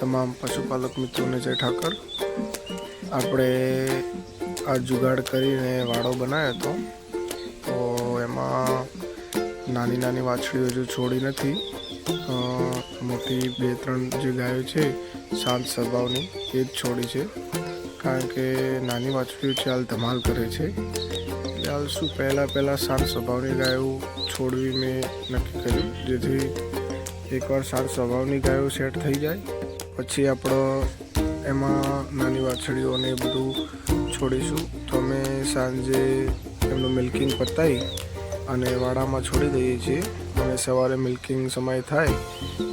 તમામ પશુપાલક મિત્રોને જય ઠાકર. આપણે આ જુગાડ કરીને વાડો બનાવ્યો હતો. તો એમાં નાની નાની વાછડીઓ હજુ છોડી નથી. મોટી બે ત્રણ જે ગાયો છે શાંત સ્વભાવની, એ જ છોડી છે. કારણ કે નાની વાછડીઓ છે, હાલ ધમાલ કરે છે. એટલે હાલ શું પહેલાં પહેલાં શાંત સ્વભાવની ગાયો છોડવી મેં નક્કી કર્યું. જેથી એકવાર સાર સ્વભાવની ગાયો સેટ થઈ જાય, પછી આપણો એમાં નાની વાછડીઓને એ બધું છોડીશું. તો અમે સાંજે એમનું મિલ્કિંગ પતાવી અને વાડામાં છોડી દઈએ છીએ. અને સવારે મિલ્કિંગ સમય થાય,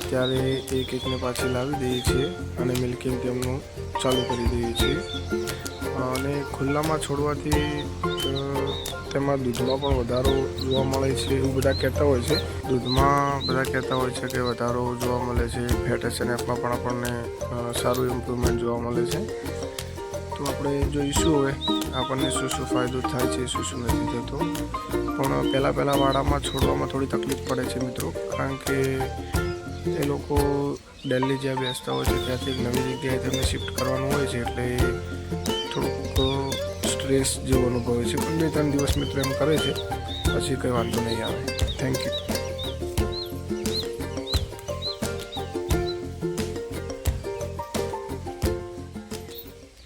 ત્યારે એક એકને પાછી લાવી દઈએ છીએ અને મિલ્કિંગ તેમનું ચાલુ કરી દઈએ છીએ. અને ખુલ્લામાં છોડવાથી તેમાં દૂધમાં પણ વધારો જોવા મળે છે એવું બધા કહેતા હોય છે. દૂધમાં બધા કહેતા હોય છે કે વધારો જોવા મળે છે, ફેટ એસએનએફમાં પણ આપણને સારું ઇમ્પ્રુવમેન્ટ જોવા મળે છે. તો આપણે જોઈશું હવે, આપણને શું શું ફાયદો થાય છે, શું શું નથી થતો. પણ પહેલાં પહેલાં વાડામાં છોડવામાં થોડી તકલીફ પડે છે મિત્રો, કારણ કે એ લોકો દિલ્હી જ્યાં બેસતા હોય છે, ત્યાંથી નવી જગ્યાએ તેમને શિફ્ટ કરવાનું હોય છે, એટલે થોડુંક સ્ટ્રેસ જેવો અનુભવે છે. પણ બે ત્રણ દિવસ મિત્રો એમ કરે છે. પછી કંઈ વાંધો નહીં આવે. Thank you